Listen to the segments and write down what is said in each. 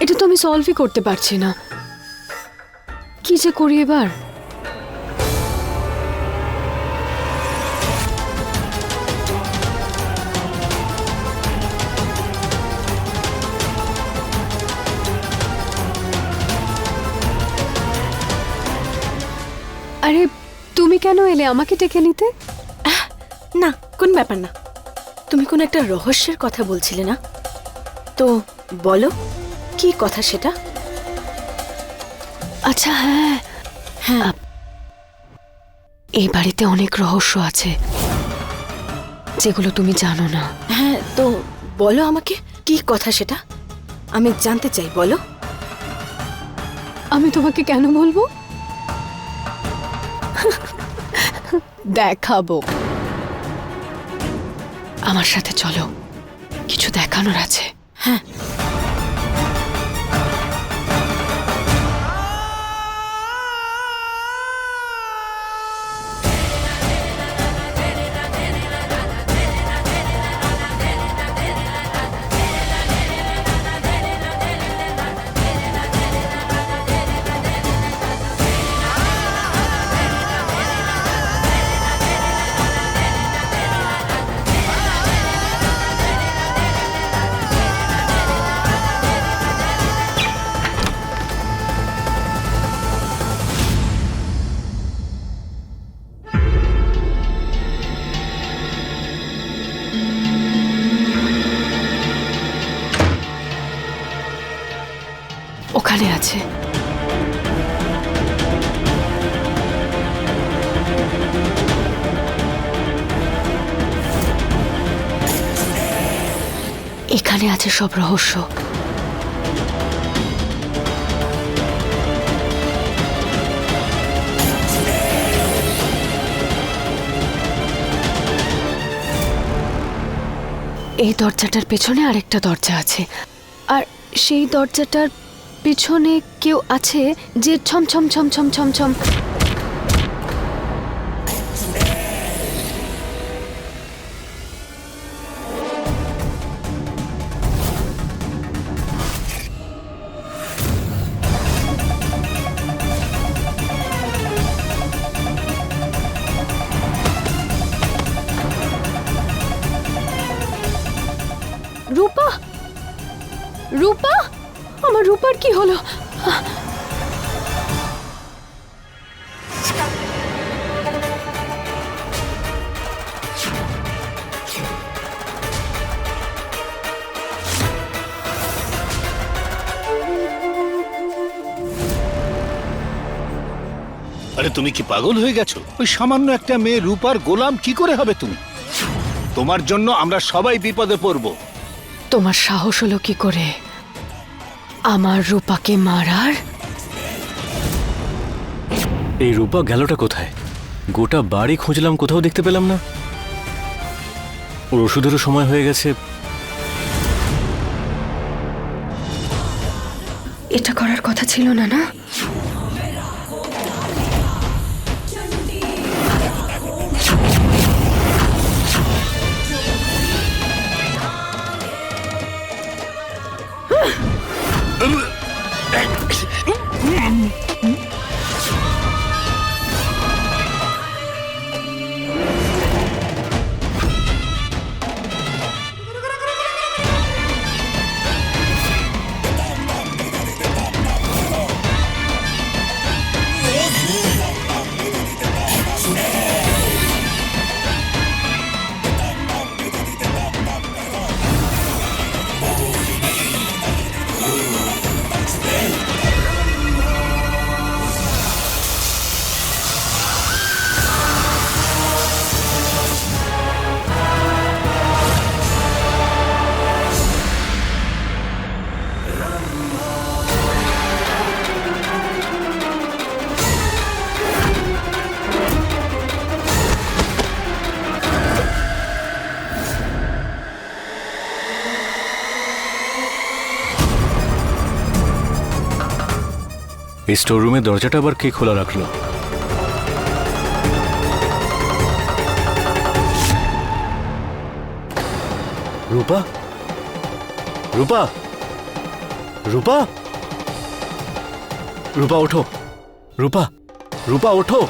এটা তো আমি সলভই করতে পারছি না। কি যে করি এবার? আরে, তুমি কেন এলে আমাকে ডেকে নিতে? না, কোন ব্যাপার না। তুমি কোন একটা রহস্যের কথা বলছিলে না? তো বলো কি কথা সেটা? আচ্ছা হ্যাঁ। হ্যাঁ। এই বাড়িতে অনেক রহস্য আছে যেগুলো তুমি জানো না। হ্যাঁ তো বলো আমাকে কি কথা সেটা? আমি জানতে চাই বলো। আমি তোমাকে কেন বলব? দেখাবো। আমার সাথে চলো। কিছু দেখানোর আছে। হ্যাঁ। এখানে আছে সব রহস্য। এই দরজাটার পেছনে আরেকটা দরজা আছে। আর সেই দরজাটার পিছনে কেউ আছে যে ছম ছম ছম ছম ছম ছম কি পাগল হয়ে গেছো? ওই সামান্য একটা মেয়ে রূপার গোলাম কি করে হবে তুমি? তোমার জন্য আমরা সবাই বিপদে পড়ব। তোমার সাহস হলো কি করে আমার রূপাকে মারার? এই রূপা গেলটা কোথায়? গোটা বাড়ি খুঁজলাম কোথাও দেখতে পেলাম না। ওর ওষুধেরও সময় হয়ে গেছে। এটা করার কথা ছিল না না? এই স্টোর রুমের দরজাটা আবার কে খোলা রাখল? রূপা? রূপা? রূপা? রূপা, ওঠো। রূপা রূপা, ওঠো।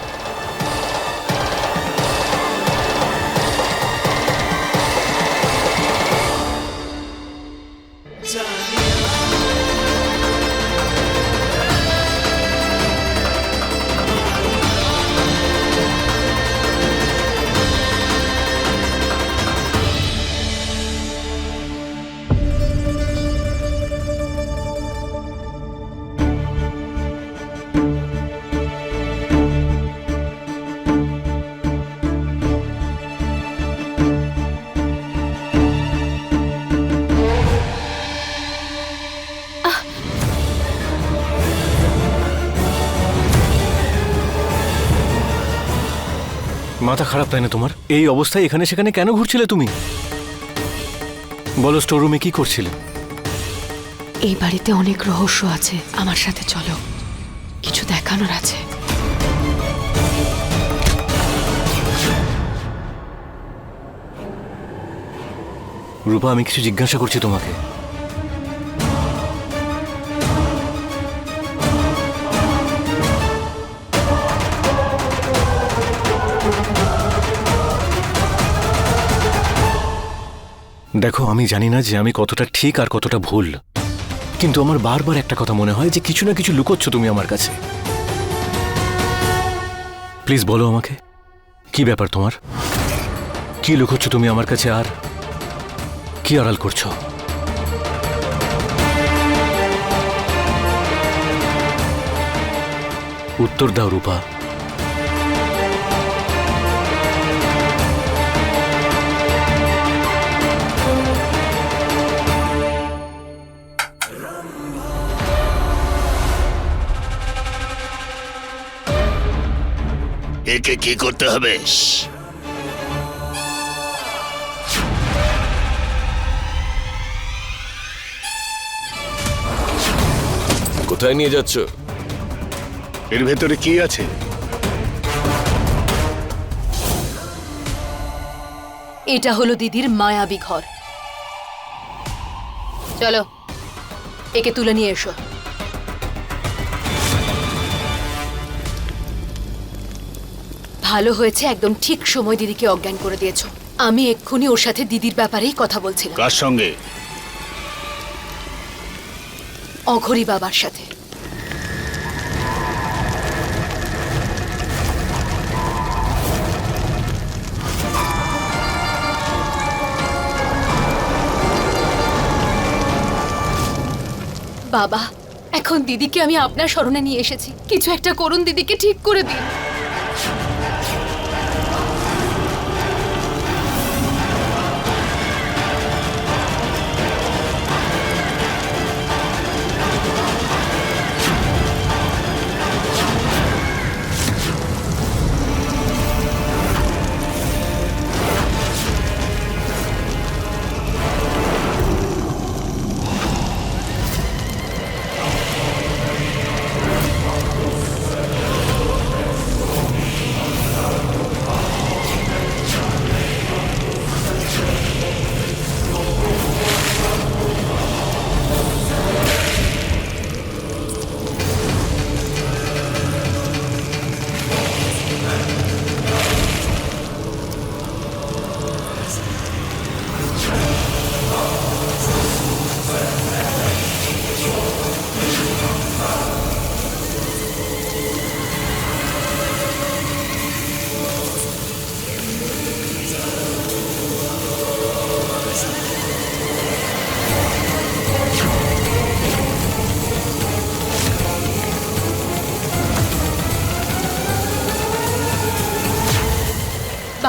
মাথা খারাপ তাই না তোমার? এই অবস্থায় এখানে সেখানে কেন ঘুরছিলে তুমি? বলো স্টোররুমে কি করছিলে? এই বাড়িতে অনেক রহস্য আছে। আমার সাথে চলো। কিছু দেখানোর আছে। রূপা আমি কিছু জিজ্ঞাসা করছি তোমাকে। দেখো, আমি জানি না যে আমি কতটা ঠিক আর কতটা ভুল। কিন্তু আমার বারবার একটা কথা মনে হয় যে কিছু না কিছু লুকোচ্ছ তুমি আমার কাছে। প্লিজ বলো আমাকে, কি ব্যাপার তোমার? কি লুকোচ্ছ তুমি আমার কাছে আর কি আড়াল করছ? উত্তর দাও রূপা। একে কি করতে হবে? কোথায় নিয়ে যাচ্ছ? এর ভেতরে কি আছে? এটা হলো দিদির মায়াবী ঘর। চলো একে তুলে নিয়ে এসো। ভালো হয়েছে একদম ঠিক সময় দিদিকে অজ্ঞান করে দিয়েছ। আমি এক্ষুনি ওর সাথে দিদির ব্যাপারেই কথা বলছিলাম। কার সঙ্গে? অঘরি বাবার সাথে। বাবা এখন দিদিকে আমি আপনার স্মরণে নিয়ে এসেছি। কিছু একটা করুন দিদিকে ঠিক করে দিন।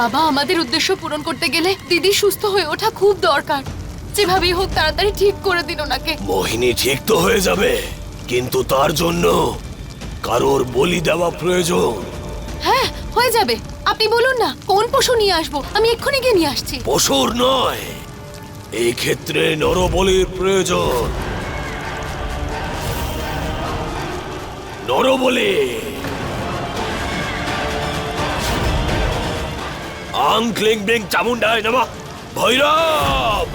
বাবা আমাদের উদ্দেশ্য পূরণ করতে গেলে দিদি সুস্থ হয়ে ওঠা খুব দরকার। যেভাবেই হোক তাড়াতাড়ি ঠিক করে দিন ওনাকে। মোহিনী ঠিক তো হয়ে যাবে কিন্তু তার জন্য কারোর বলি দেওয়া প্রয়োজন। হ্যাঁ হয়ে যাবে। আপনি বলুন না কোন পশু নিয়ে আসব? আমি এক্ষুনি গিয়ে নিয়ে আসছি। পশুর নয় এই ক্ষেত্রে নরবলির প্রয়োজন। নরবলি! আং ক্লিং ব্লিং চামুন্ডায় নামা। ভৈরব!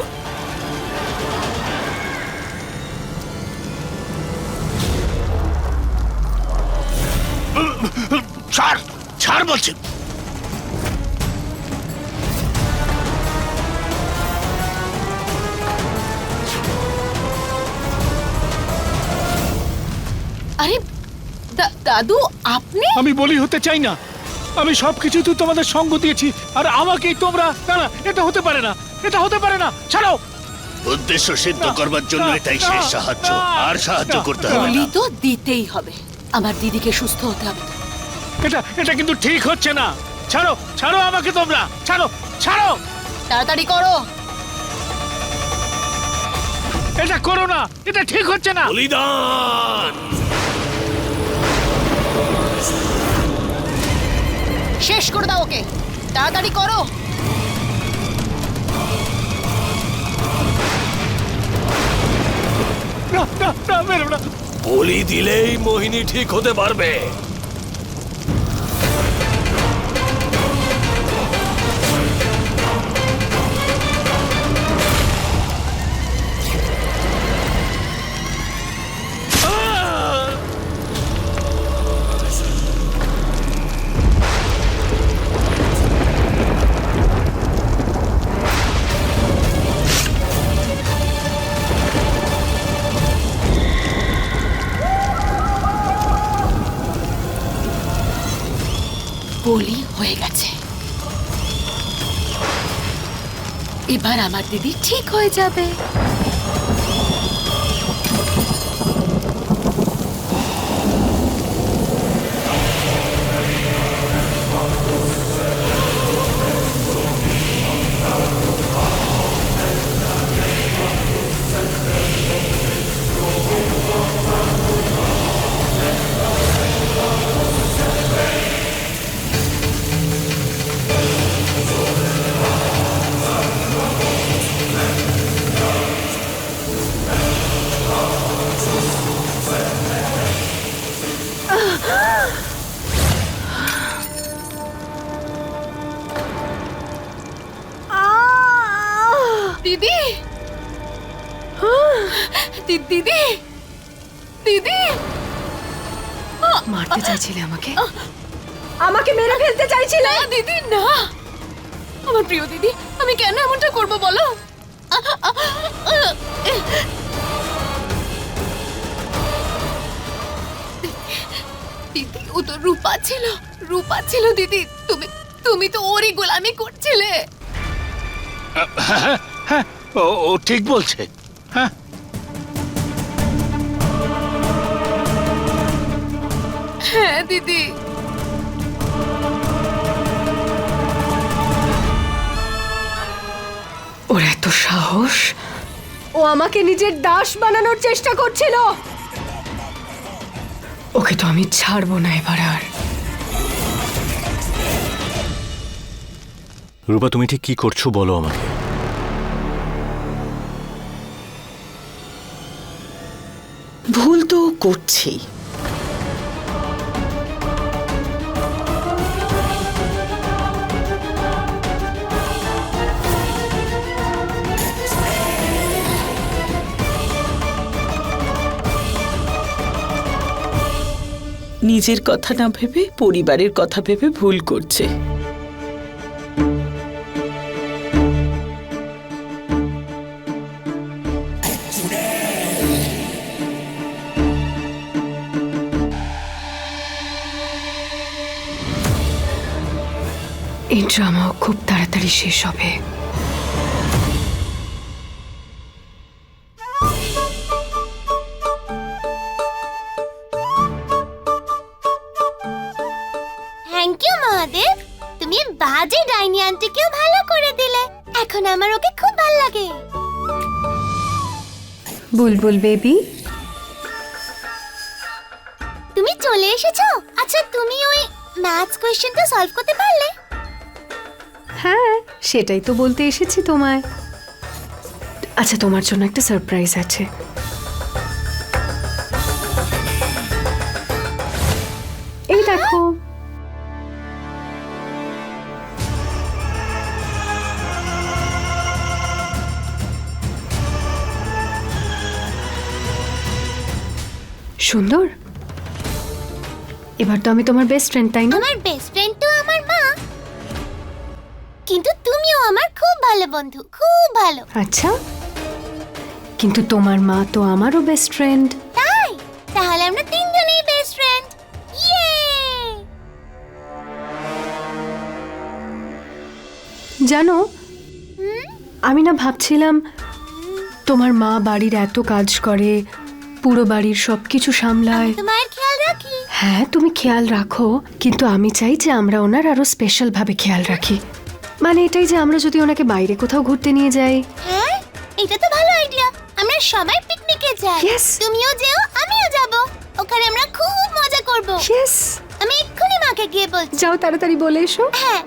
ছাড় ছাড় বলছি। আরে দাদু আপনি? আমি বলি হতে চাই না। আমি সবকিছু তো তোমাদের সঙ্গ দিয়েছি আর আমাকেই তোমরা না না এটা হতে পারে না এটা হতে পারে না ছাড়ো উদ্দেশ্য সিদ্ধ করবার জন্য এটাই শেষ সাহায্য আর সাহায্য করতে। হবে বলি না। তো দিতেই হবে। আমার দিদিকে সুস্থ হতে হবে। এটা এটা কিন্তু ঠিক হচ্ছে না। ছাড়ো ছাড়ো আমাকে তোমরা ছাড়ো ছাড়ো। তাড়াতাড়ি করো। এটা করো না এটা ঠিক হচ্ছে না। বলিদান। করে দাও ওকে। তাড়াতাড়ি করো। বলি দিলেই মোহিনী ঠিক হতে পারবে। বলি হয়ে গেছে। এবার আমার দিদি ঠিক হয়ে যাবে। দিদি দিদি দিদি মারতে চাইছিলে আমাকে? আমাকে মেরে ফেলতে চাইছিলে? দিদি না। আমার প্রিয় দিদি আমি কেন এমনটা করব বলো? ও তো রূপা ছিল। রূপা ছিল দিদি। তুমি তুমি তো ওরই গোলামি করছিলে। হ্যাঁ ও ও ঠিক বলছে। হ্যাঁ। হ্যাঁ দিদি। ওর এত সাহস? ও আমাকে নিজের দাস বানানোর চেষ্টা করছিল। ওকে তো আমি ছাড়বো না এবার আর। রূপা তুমি ঠিক কি করছ বলো আমাকে। ভুল তো করছেই। নিজের কথা না ভেবে পরিবারের কথা ভেবে ভুল করছে। এই ড্রামাও খুব তাড়াতাড়ি শেষ হবে। Thank you Mahadev. তুমি বাজে ডাইনি আন্টিকেও ভালো করে দিলে। এখন আমার ওকে খুব ভালো লাগে। বুলবুল বেবি? তুমি চলে এসেছ? আচ্ছা তুমি ওই ম্যাথস কোয়েশ্চেনটা সলভ করতে পারলে? হ্যাঁ সেটাই তো বলতে এসেছি তোমায়। আচ্ছা তোমার জন্য একটা সারপ্রাইজ আছে। সুন্দর? এবার তো আমি তোমার বেস্ট ফ্রেন্ড তাই না? আমার বেস্ট ফ্রেন্ড তো আমার মা। কিন্তু তুমিও আমার খুব ভালো বন্ধু খুব ভালো। আচ্ছা। কিন্তু তোমার মা তো আমারও বেস্ট ফ্রেন্ড তাই? তাহলে আমরা তিনজনেই বেস্ট ফ্রেন্ড ইয়ে জানো আমি না ভাবছিলাম তোমার মা বাড়ির এত কাজ করে পুরো বাড়ির সব কিছু সামলায় হ্যাঁ তুমি খেয়াল রাখো কিন্তু আমি চাই যে আমরা ওনার আরও স্পেশাল ভাবে খেয়াল রাখি। মানে এটাই যে আমরা যদি ওনাকে বাইরে কোথাও ঘুরতে নিয়ে যাই। হ্যাঁ এটা তো ভালো আইডিয়া আমরা সবাই পিকনিকে যাই. তুমিও যেও আমিও যাব। ওখানে আমরা খুব মজা করব। ইয়েস আমি এক্ষুনি মাকে গিয়ে বলছি। যাও তাড়াতাড়ি বলে এসো। হ্যাঁ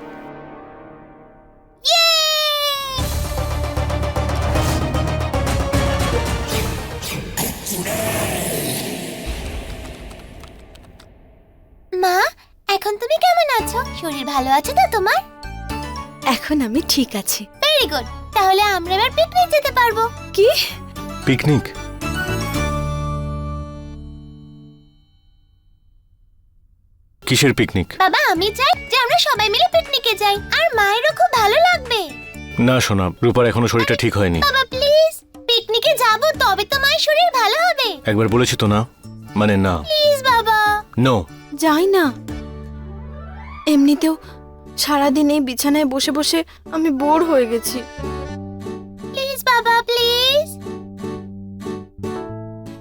শরীর ভালো আছে তো তোমার? এখন আমি ঠিক আছি। ভেরি গুড তাহলে আমরা এবার পিকনিক যেতে পারব। কি? পিকনিক কিসের পিকনিক বাবা আমি চাই যে আমরা সবাই মিলে পিকনিকে যাই। আর মায়েরও খুব ভালো লাগবে। না শোনা রূপার এখনও শরীরটা ঠিক হয়নি। বাবা প্লিজ পিকনিকে যাব তবে তো মায়ের শরীর ভালো হবে। একবার বলেছি তো না? মানে না। প্লিজ বাবা। নো যাই না। এমনিতেও সারাদিন এই বিছানায় বসে বসে আমি বোর হয়ে গেছি। প্লিজ বাবা প্লিজ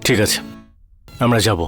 ঠিক আছে আমরা যাব।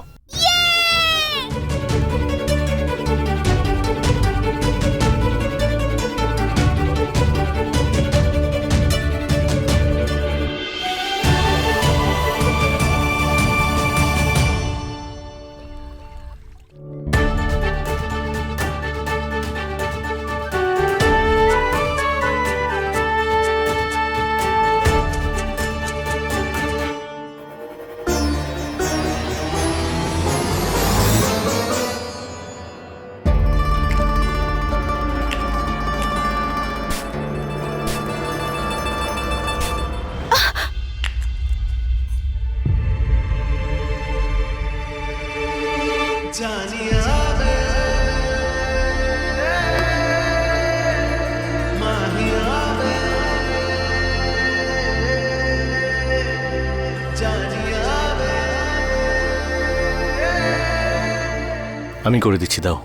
আমি করে দিচ্ছি দাও।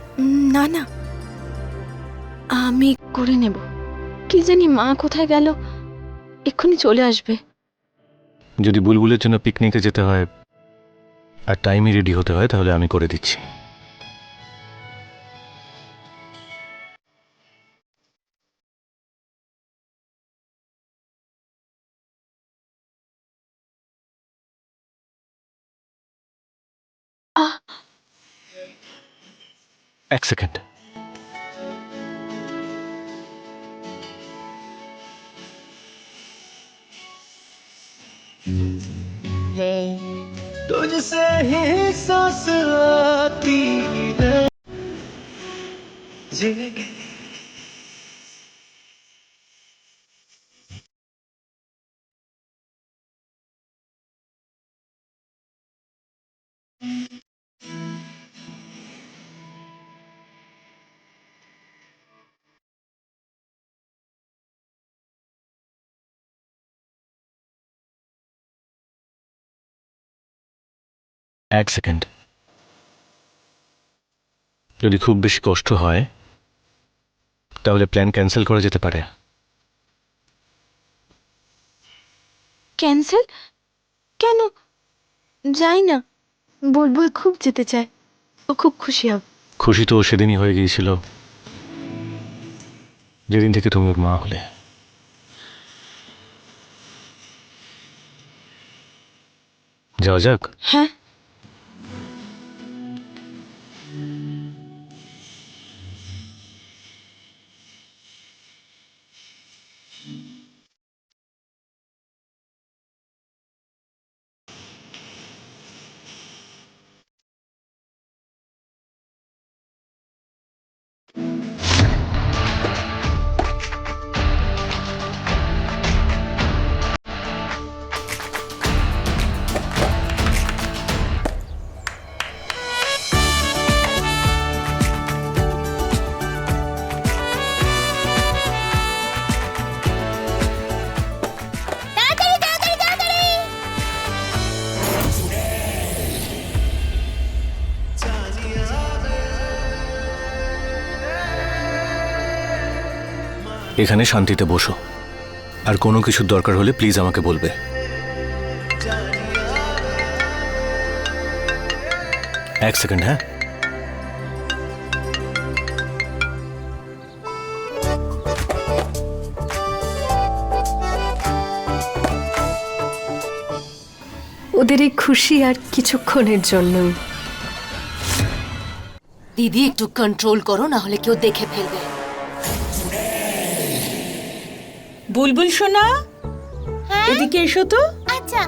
না না। আমি করে নেব। কি জানি মা কোথায় গেল? এক্ষুনি চলে আসবে। যদি বুলবুলের জন্য পিকনিকে যেতে হয় আর টাইমে রেডি হতে হয় তাহলে আমি করে দিচ্ছি। एक सेकेंड तुझसे ही सांस आती है। এক সেকেন্ড যদি খুব বেশি কষ্ট হয় তাহলে প্ল্যান ক্যান্সেল করা যেতে পারে। ক্যান্সেল কেন? যাই না বুলবুল খুব যেতে চায় ও খুব খুশি হবে। খুশি তো সেদিনই হয়ে গিয়েছিল। যেদিন থেকে তুমি ওর মা হলে। যাওয়া যাক। হ্যাঁ। এখানে শান্তিতে বসো। আর কোনো কিছুর দরকার হলে প্লিজ আমাকে বলবে। এক সেকেন্ড হ্যাঁ? ওদের এই খুশি আর কিছুক্ষণের জন্যই। দিদি একটু কন্ট্রোল করো না হলে কেউ দেখে ফেলবে। বুলবুল সোনা? এদিকে এসো তো। আচ্ছা।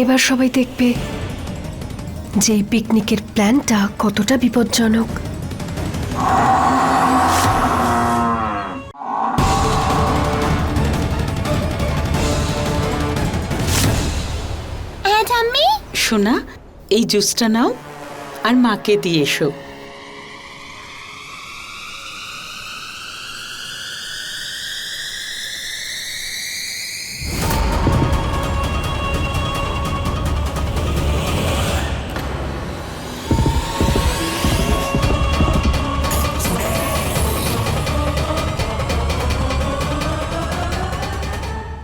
এবার সবাই দেখবে যে এই পিকনিকের প্ল্যানটা কতটা বিপজ্জনক। সোনা এই জুসটা নাও আর মাকে দিয়ে এসো।